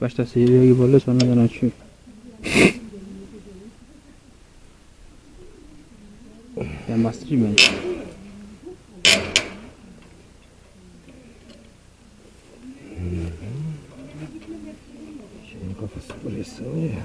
Başta sıyırıyor gibi oluyor sonradan açıyor. Ben bastırayım ben. Şeyin kafası buraya sığmıyor ya.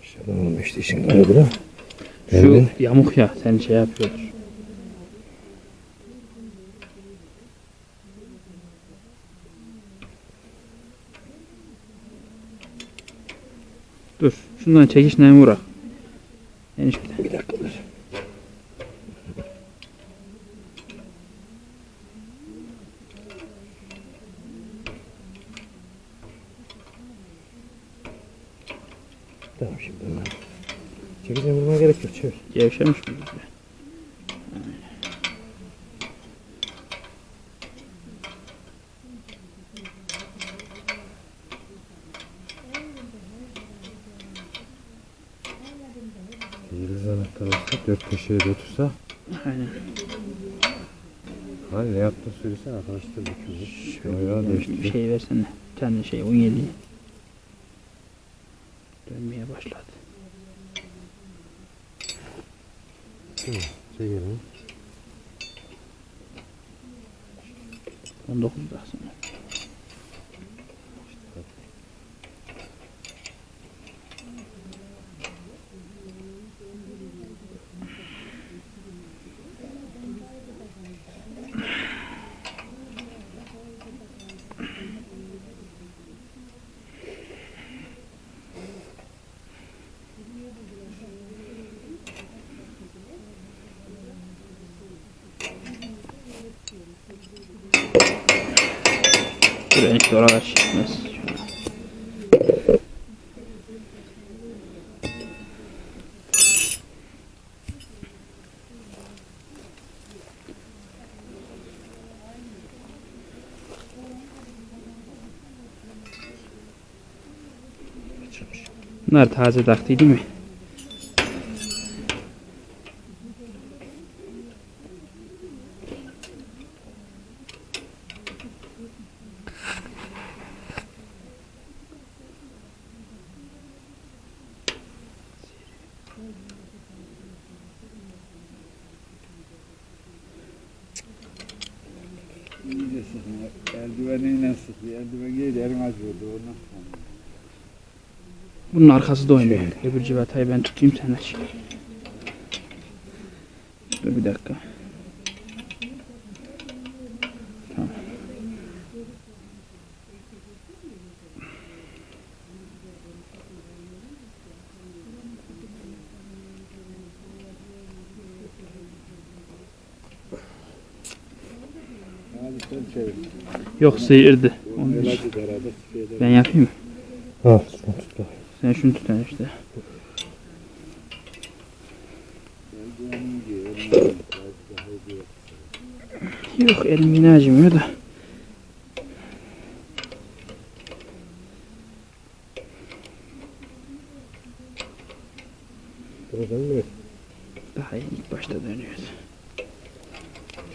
Aşağıdan olmuş işin galiba. Şu yamuk ya sen şey yapıyordur. Dur. Şundan çekiş neyimi vurak. Enişte. Bir dakika dur. Tamam şimdi Çekeceğim vurmaya gerek yok çevir. Gevşemiş mi? Dört köşeye de otursa. Aynen. Hani ne yaptın söylesene arkadaşlar bakıyoruz. Ayağı Bir değişti. şey versene. Bir tane şey 17. Dönmeye başladı. Çekelim. 19 daha sonra. Dur enişte oralar çekmez. Bunlar taze taktıydı mi? İyice sıkma. Eldiveniyle sıkıyor. Eldiven giydi elin acıyordu ondan sonra. Bunun arkası da oynuyor. Öbür civatayı ben tutayım sen. Dur bir dakika. Yok sıyırdı. Onun için. Ben yapayım mı? Ha şunu tut bak. Sen şunu tut işte. Yok elim yine acımıyor da. Buradan mı? Daha ilk başta dönüyoruz.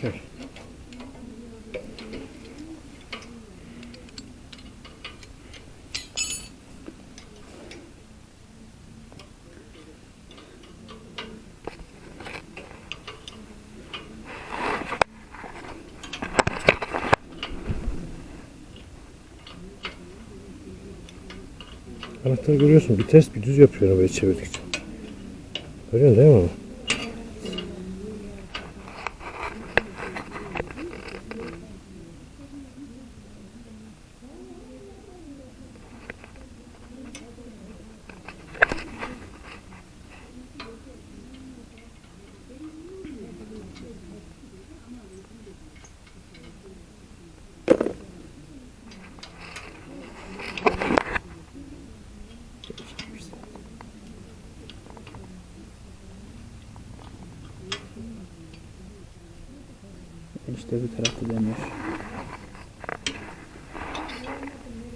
Çevir. Anahtarı görüyorsun bir ters bir düz yapıyor arabayı çevirdikçe. Görüyorsun değil mi işte bir tarafta dönüyor.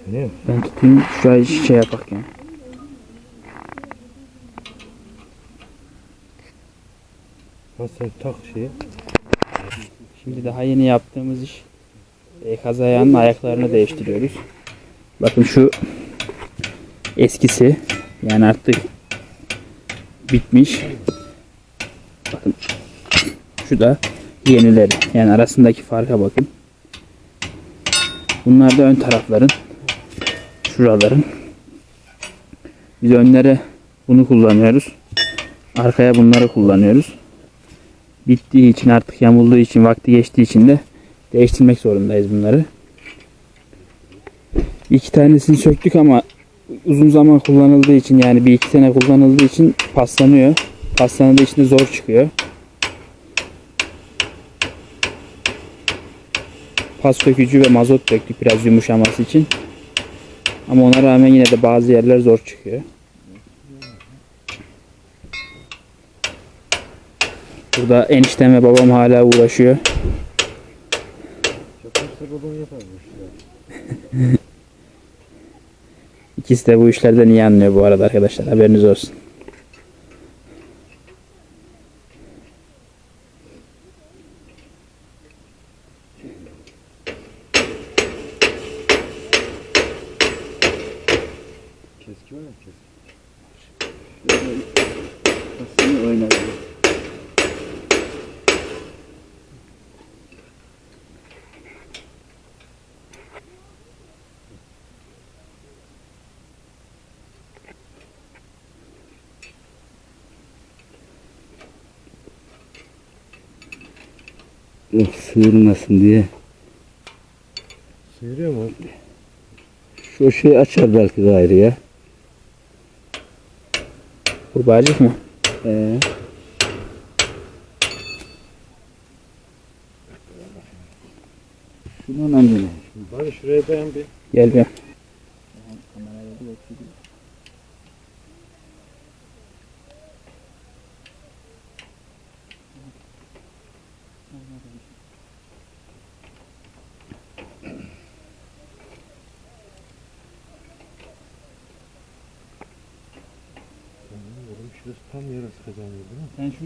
Öyle mi? Ben tutayım şurayı şey yapak yani. Ha tak şeye. Şimdi daha yeni yaptığımız iş enkaz ayağının ayaklarını değiştiriyoruz. Bakın şu eskisi yani artık bitmiş. Bakın şu da yenileri. Yani arasındaki farka bakın. Bunlar da ön tarafların şuraların. Biz önlere bunu kullanıyoruz. Arkaya bunları kullanıyoruz bittiği için artık yamulduğu için vakti geçtiği için de değiştirmek zorundayız bunları. İki tanesini söktük ama uzun zaman kullanıldığı için yani bir iki sene kullanıldığı için paslanıyor. Paslandığı için de zor çıkıyor. Pas sökücü ve mazot döktük biraz yumuşaması için. Ama ona rağmen yine de bazı yerler zor çıkıyor. Burada eniştem ve babam hala uğraşıyor. İkisi de bu işlerden iyi anlıyor bu arada arkadaşlar. Haberiniz olsun. Keski var ya keski. Aslında oynadı. Yok sığırmasın diye. Sıyırıyor mu? Şu şey açar belki gayrı ya. Kurbağacık mı? Ee, şunun önemli. Bari şuraya dayan bir. Gel bir.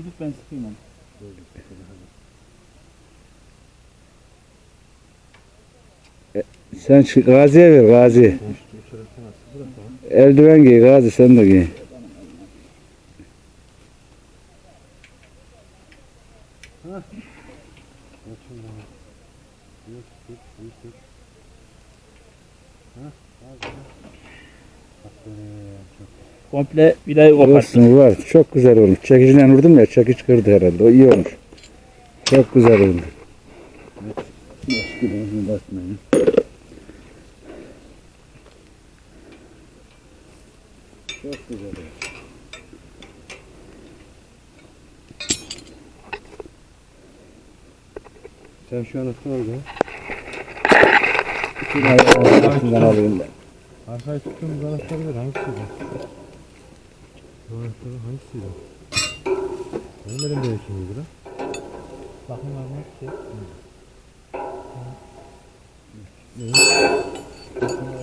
Tut ben sıkayım onu. Sen şu Gazi'ye ver Gazi. Bırakalım? Eldiven giy Gazi sen de giy. Açın bana. Yok, yok, yok, yok. Ha, al, al. Aferin, çok Komple vidayı koparttım. Olsun var. Çok güzel olmuş. Çekiciyle vurdum ya çekiç kırdı herhalde. O iyi olmuş. Çok güzel oldu. Başka basmayın. Çok güzel oldu. Sen şu al ya. Bütün ayağını altından alayım ben. Arkaya tuttuğumuz anahtarı ver hangisiydi? Bu anahtarı hangisiydi? Benim elimde ikimiydi lan. Bakın var mı? Şey. Dur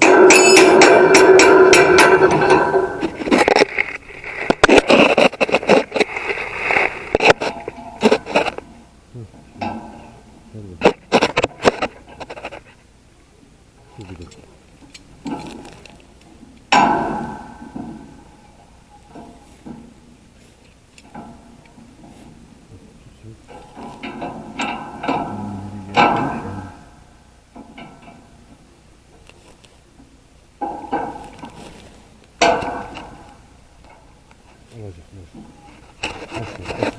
Olacak, olacak.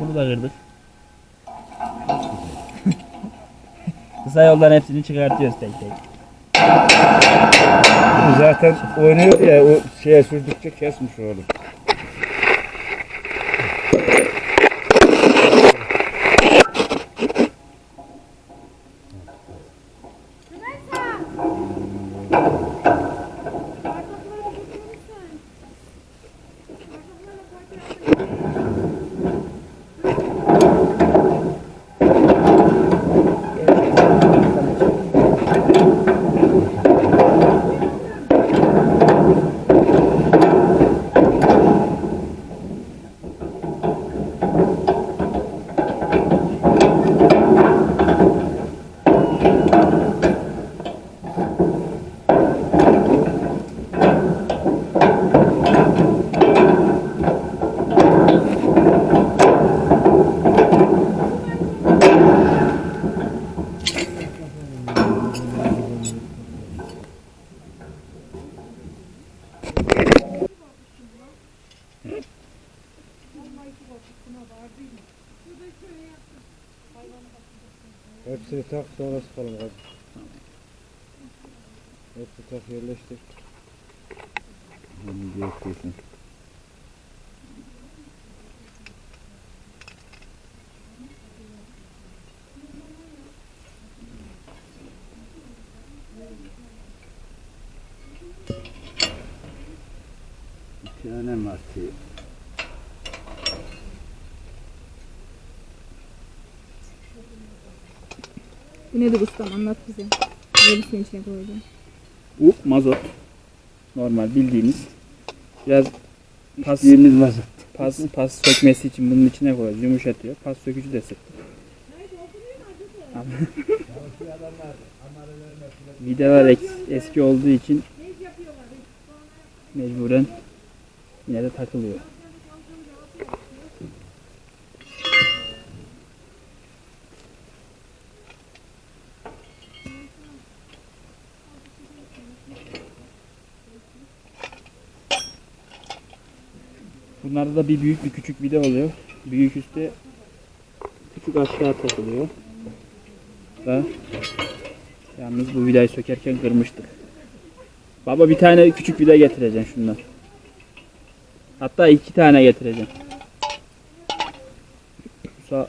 Bunu da kırdık. Kısa yoldan hepsini çıkartıyoruz tek tek. Bu Zaten oynuyor ya o şeye sürdükçe kesmiş oğlum. Sıkalım hadi. Hepsini tak yerleştir. Onu diyorsun. Bir tane martı. Bu nedir ustam anlat bize. Neresinin içine koydun? Bu mazot. Normal bildiğimiz. Biraz pas, Yemiz var. pas, pas sökmesi için bunun içine koyuyoruz. Yumuşatıyor. Pas sökücü de sıktık. Vidalar eks- eski olduğu için mecburen yine de takılıyor. Bunlarda da bir büyük bir küçük vida oluyor. Büyük üstte küçük aşağı takılıyor. Da yalnız bu vidayı sökerken kırmıştık. Baba bir tane küçük vida getireceksin şundan. Hatta iki tane getireceğim. Bu, sağ,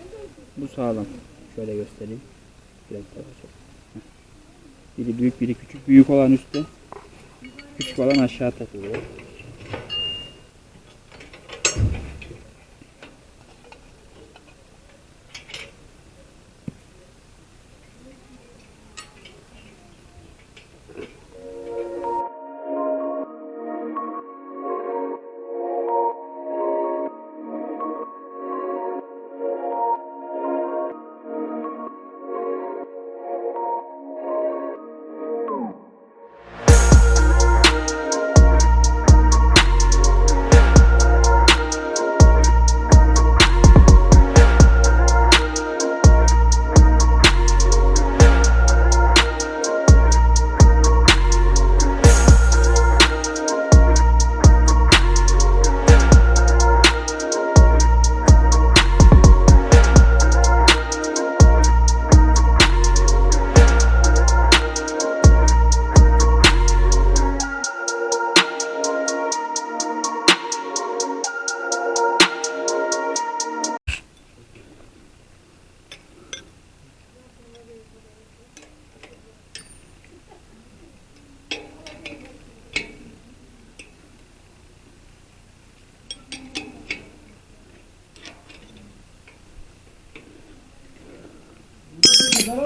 bu sağlam. Şöyle göstereyim. Biraz daha. Heh. Biri büyük biri küçük. Büyük olan üstte. Küçük olan aşağı takılıyor.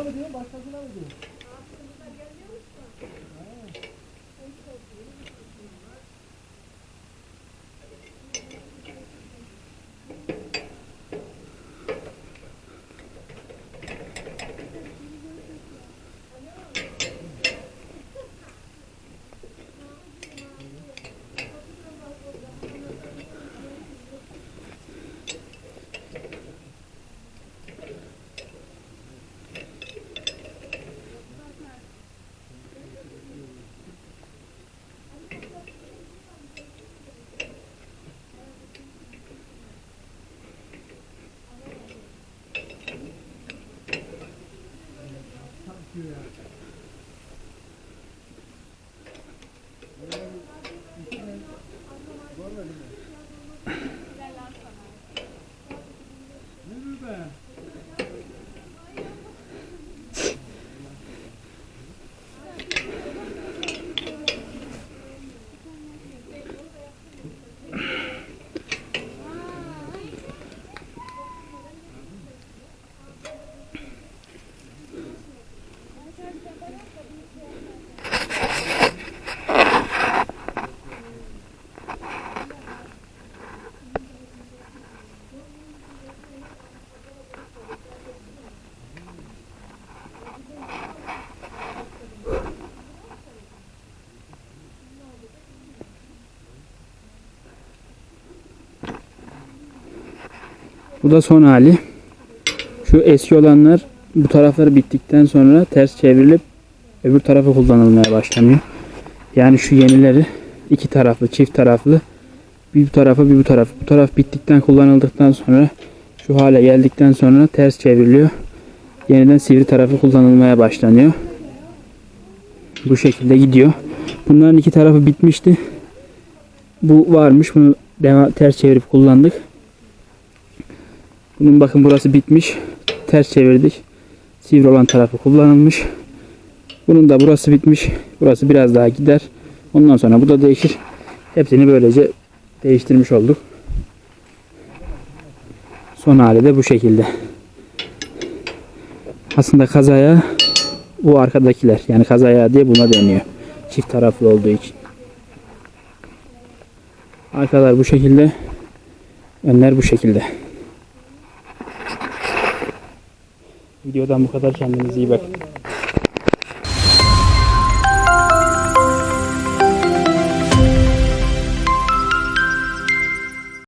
mı diyorsun, başkasına mı diyorsun? Bu da son hali. Şu eski olanlar bu tarafları bittikten sonra ters çevrilip öbür tarafa kullanılmaya başlanıyor. Yani şu yenileri iki taraflı, çift taraflı bir bu tarafa bir bu tarafa. Bu taraf bittikten kullanıldıktan sonra şu hale geldikten sonra ters çevriliyor. yeniden sivri tarafı kullanılmaya başlanıyor. Bu şekilde gidiyor. Bunların iki tarafı bitmişti. Bu varmış. Bunu ters çevirip kullandık. Bunun bakın burası bitmiş. Ters çevirdik. Sivri olan tarafı kullanılmış. Bunun da burası bitmiş. Burası biraz daha gider. Ondan sonra bu da değişir. Hepsini böylece değiştirmiş olduk. Son hali de bu şekilde. Aslında kazaya bu arkadakiler yani kazaya diye buna deniyor. Çift taraflı olduğu için. Arkalar bu şekilde. Önler bu şekilde. Videodan bu kadar kendinize iyi bakın.